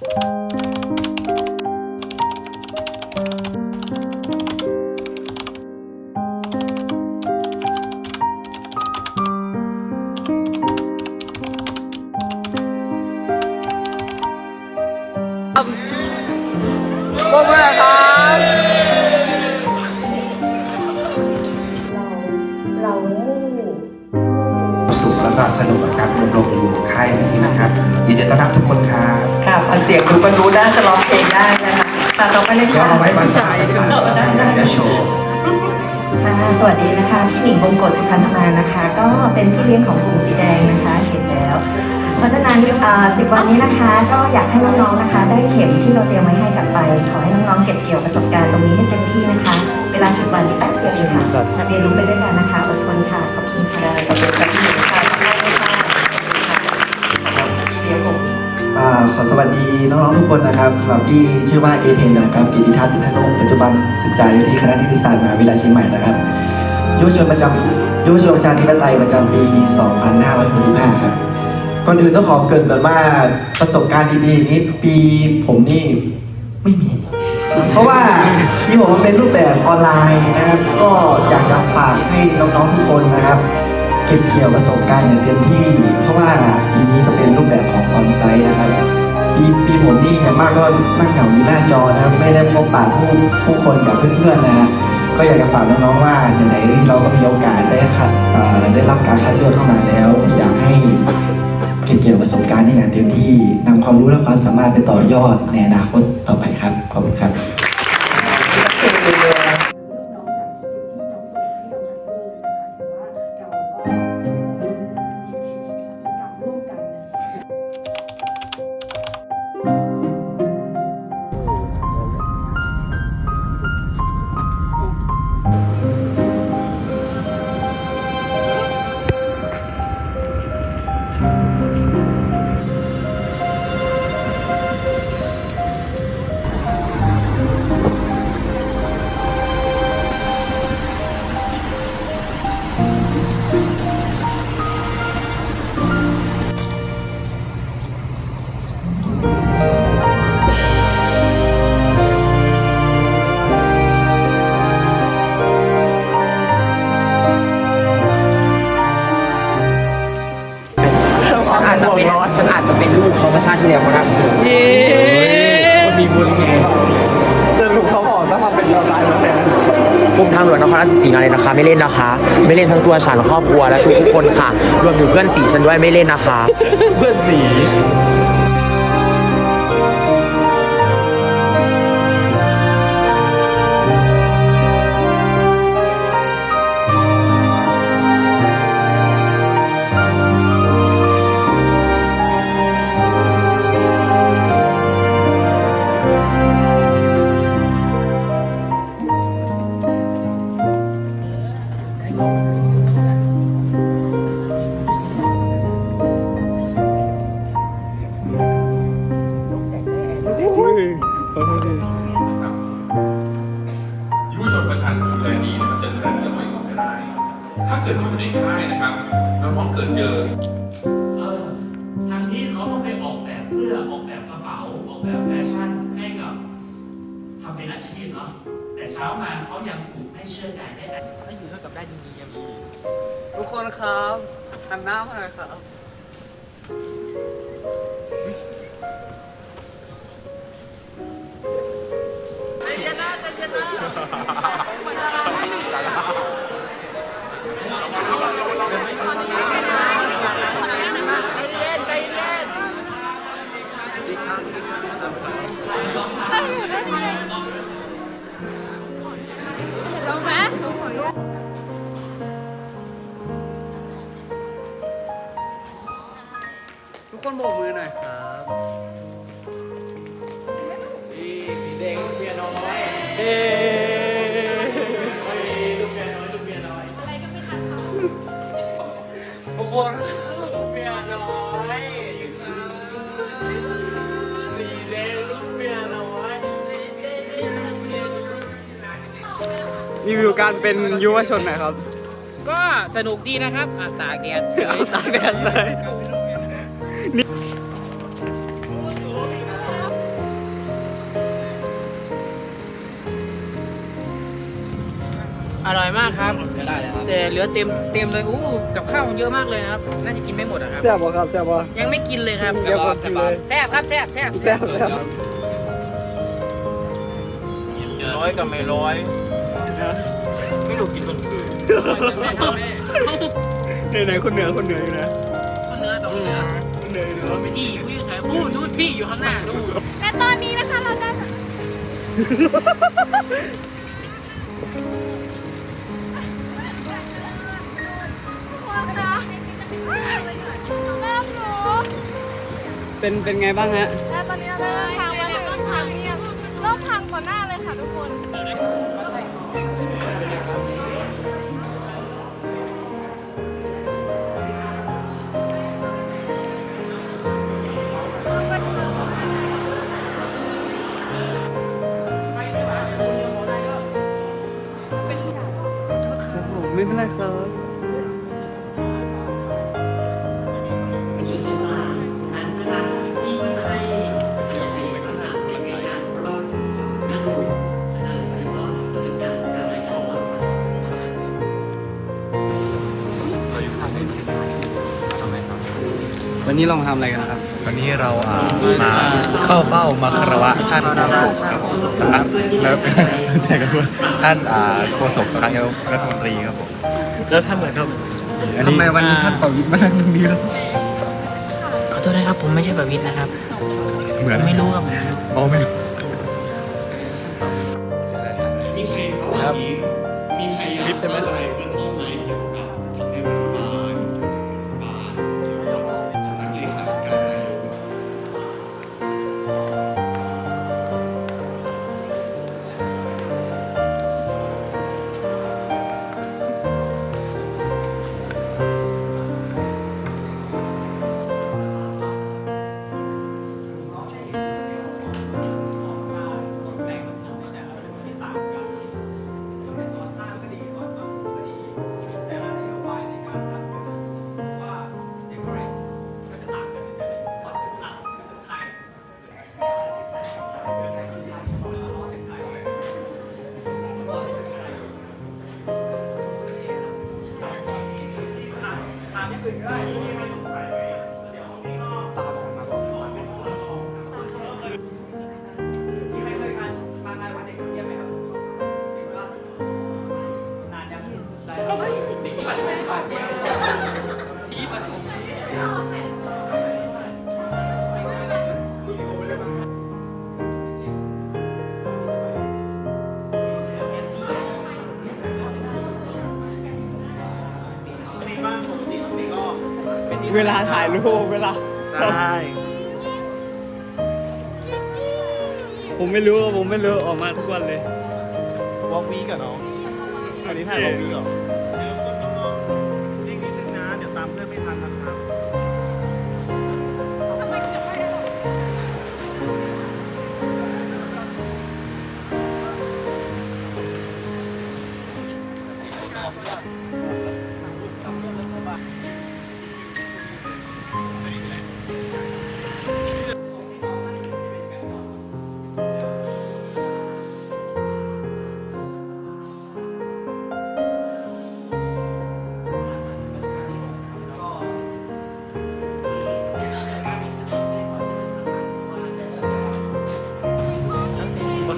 พว รู้น่าจะร้องเพลงได้นะคะแต่เราไม่ได้เดี๋ยวค่ะเอาไว้วันสายสายเดี๋ยวโชว์ ค่ะสวัสดีนะคะ พี่หนิงบงกฎสุขันธมานะคะ ก็เป็นพี่เลี้ยงของกลุ่มสีแดงนะคะ เห็นแล้ว เพราะฉะนั้นสิบวันนี้นะคะ ก็อยากให้น้องๆนะคะ ได้เข็มที่เราเตรียมไว้ให้กลับไป ขอให้น้องๆเก็บเกี่ยวประสบการณ์ตรงนี้ให้เต็มที่นะคะ เวลาสิบวันนี้แป๊บเดียวเองค่ะเรียนรู้ไปด้วยกันนะคะอดทนค่ะ ขอบคุณค่ะ ขอบคุณค่ะพี่หนิงค่ะ ขอสวัสดีน้องๆทุกคนนะครับสำหรับพี่ชื่อว่าเอเทนนะครับกิติทัศน์พิทักษ์สงฆ์ปัจจุบันศึกษาอยู่ที่คณะนิติศาสตร์มหาวิทยาลัยเชียงใหม่นะครับยุวชนประจำยุวชนประชาธิปไตยประจำปี 2565 ครับก่อนอื่นต้องขอเกรินก่อนว่าประสบการณ์ดีๆนี้ปีผมนี่ไม่มี เพราะว่าที่ผมมันเป็นรูปแบบออนไลน์นะครับ ก็อยากจะฝากให้น้องๆทุกคนนะครับ เก็บเกี่ยวประสบการณ์อย่างเต็มที่ เพราะว่าปีนี้ก็เป็นรูปแบบของออนไซต์นะครับ ปีปีผมนี่อย่างมากก็นั่งเหงาอยู่หน้าจอนะครับไม่ได้พบปะผู้ผู้คนกับเพื่อนๆนะฮะก็อยากจะฝากน้องๆว่าไหนๆเราก็มีโอกาสได้คัดได้รับการคัดเลือกเข้ามาแล้ว อยากให้เก็บเกี่ยวประสบการณ์ให้อย่างเต็มที่นำความรู้และความสามารถไปต่อยอดในอนาคตต่อไปครับขอบคุณครับ ฉันอาจจะเป็นลูกเขาเมื่อชาติที่แล้วก็ได้คนมีบุญไงจะลูกเขาบอกต้องมาเป็นเราตายแล้วแต่กลุ่มทางหลวงนครราชสีมาเลยนะคะ ไม่เล่นนะคะ ไม่เล่นทั้งตัวฉันครอบครัวและทุกทุกๆคนค่ะ รวมถึงเพื่อนสีฉันด้วยไม่เล่นนะคะ เพื่อนสี ในค่ายนะครับน้องๆเกิดเจอเออทางนี้เขาต้องไปออกแบบเสื้อออกแบบกระเป๋าออกแบบแฟชั่นให้กับทำเป็นอาชีพเนาะแต่เช้ามาเขายังถูกไม่เชื่อใจได้แต่ถ้าอยู่เท่ากับได้จริงๆยังมีทุกคนครับหันหน้ามาหน่อยครับทุก น้อยสีแดงลูกเมียน้อยรีวิวการเป็นยุวชนหน่อยครับ ก็สนุกดีนะครับอ่ตากแดดเฉยอาตากแดดเลยอร่อยมากครับ แต่เหลือเต็มเต็มเลยอู้กับข้าวเยอะมากเลยนะครับ น่าจะกินไม่หมดอะครับ แซ่บบ่ครับแซ่บบ่ยังไม่กินเลยครับ เดี๋ยวผมกินเลยแซ่บครับแซ่บแซ่บแซ่บแซ่บร้อยกับไม่ร้อย ไม่รู้กินมันคือไหนไหนคนเหนือคนเหนืออยู่นะคนเนื้อต่อเนื้อเหนืออยู่โดนไปที่ผู้ชายผู้นู่นพี่อยู่ข้างหน้านู่นและตอนนี้นะคะเราได้ เป็นเป็นไงบ้างฮะและตอนนี้เราได้เริ่มทางมาถึงเริ่มทางเนี่ยเริ่มทางก่อนหน้าเลยค่ะทุกคน ไม่เป็นไรครับ วันนี้เรามาทำอะไรกันนะครับ วันนี้เราอ่ามาเข้าเฝ้ามาคารวะท่านโฆษกครับผมสำนักแล้วแต่ก็ว่าท่านอ่าโฆษกคณะนายกรัฐมนตรีครับผมแล้วท่านเหรอครับอันนี้ทำไมวันนี้ท่านประวิตรมานั่งตรงนี้ครับขอโทษนะครับผมไม่ใช่แบบวิทย์นะครับ เหมือนไม่รู้ครับผมอ๋อไม่รู้มีใครระหว่างนี้มีใครอยากทราบอะไร เวลาถ่ายรูปเวลา ใช่ผมไม่รู้ผมไม่รู้ออกมาทุกวันเลยวอล์กวีกับน้องวันนี้ถ่ายวอล์กวีเหรอเดี๋ยวน้องๆนิ่งนิดนึงนะ เดี๋ยวตามเพื่อนไม่ทันนะครับ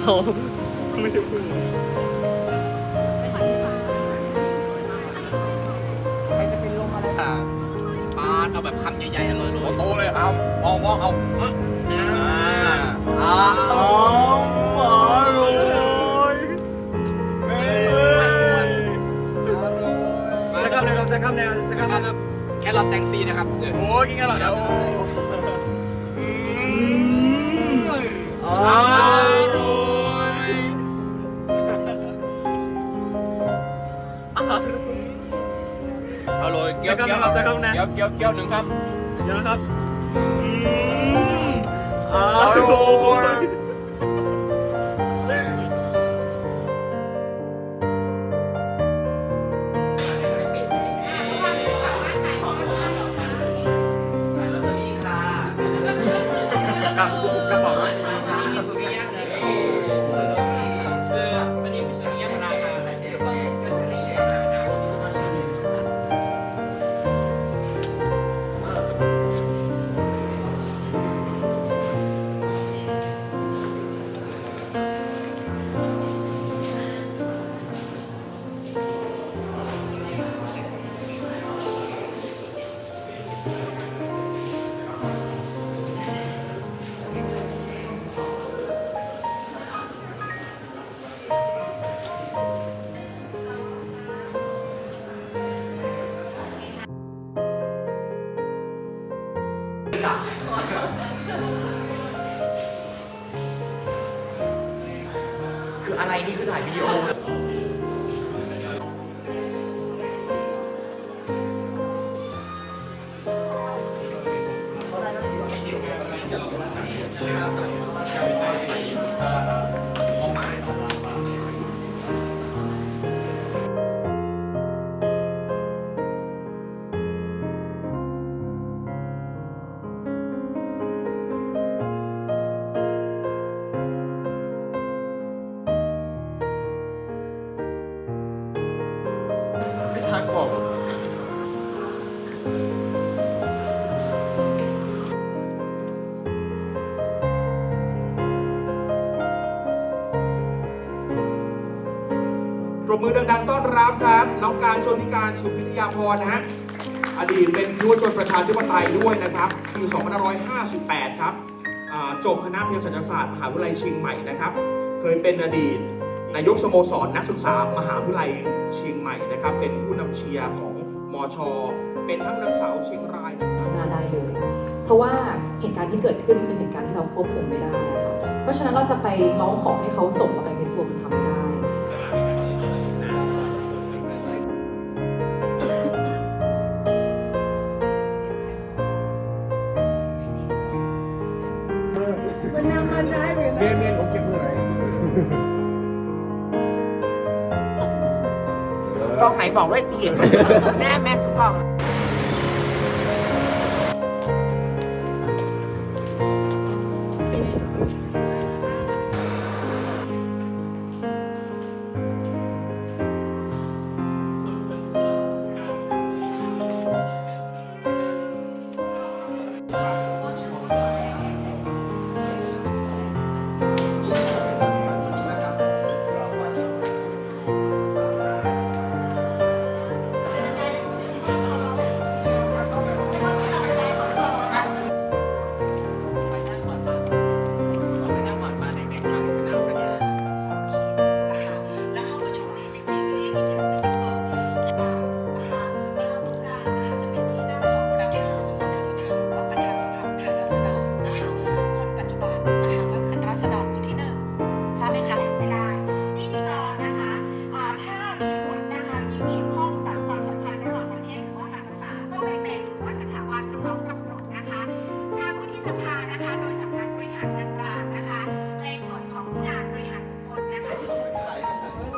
เขาไม่ได้พูดเลยปาดเอาแบบคำใหญ่ๆเลยเลยโตเลยเอามองมองเอาเอะอ่าอ่าอ๋อหมาเลยจะกลับเลยครับจะกลับเลยจะกลับเลยแค่เราแตงซีนะครับโอ้ยกินแคราเดี๋ยวอร่อ เอาเลยเกี้ยวเกี้ยวเกี้ยวเกี้ยวเกี้ยวเกี้ยวหนึ่งครับ เดี๋ยวนะครับออร่อยกั คืออะไรนี่คือถ่ายวิดีโอทับ ปรบมือดังๆต้อนรับครับ น้องการชนนิการสุพิทยาพรนะฮะ อดีตเป็นยุวชนประชาธิปไตยด้วยนะครับปี2558 ครับจบคณะเภสัชศาสตร์มหาวิทยาลัยเชียงใหม่นะครับ เคยเป็นอดีตนายกสโมสรนักศึกษามหาวิทยาลัยเชียงใหม่นะครับ เป็นผู้นำเชียร์ของมชเป็นทั้งนางสาวเชียงรายนางสาวนาได้เลย เพราะว่าเหตุการณ์ที่เกิดขึ้นคือเหตุการณ์ที่เราควบคุมไม่ได้นะคะเพราะฉะนั้นเราจะไปร้องขอให้เขาส่งเราไปในส่วนทำไม่ได้ ไหนบอกด้วยสิแน่แม่ทุกกล้อง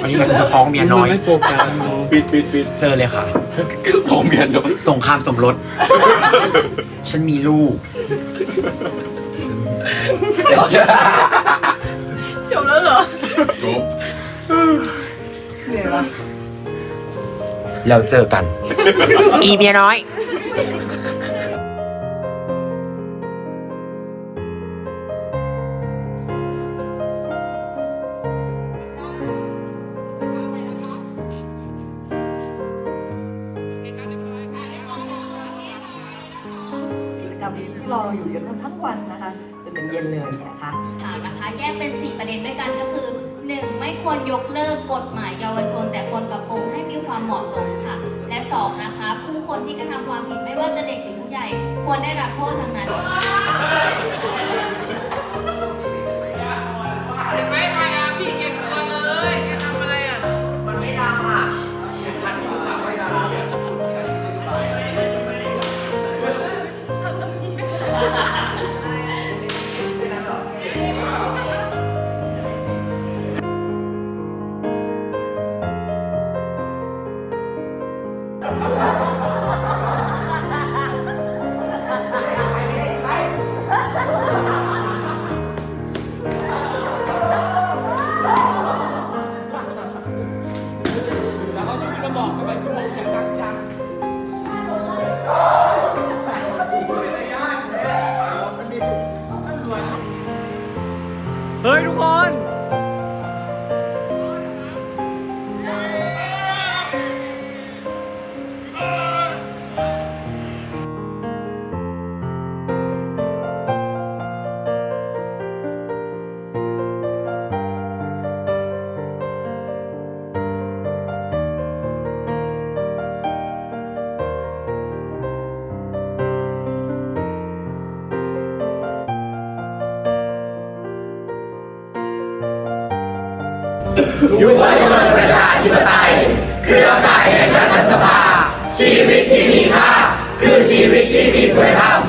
วันนี้มันจะฟ้องเมียน้อย ไม่โฟกัสปิดปิดปิดเจอเลยค่ะของเมียน้อยสงครามสมรส ฉันมีลูก จบแล้วเหรอจบแล้วเจอกัน อีเมียน้อย รออยู่เยอะทั้งวันนะคะจนถึงเย็นเลยนะคะถามนะคะ แยกเป็น 4 ประเด็นด้วยกันก็คือ 1. ไม่ควรยกเลิกกฎหมายเยาวชน แต่ควรปรับปรุงให้มีความเหมาะสมค่ะ และ 2. นะคะ ผู้คนที่กระทำความผิดไม่ว่าจะเด็กหรือผู้ใหญ่ ควรได้รับโทษทั้งนั้น ยุวชนประชาธิปไตย เครือข่ายแห่งรัฐสภา ชีวิตที่มีค่า คือชีวิตที่มีคุณธรรม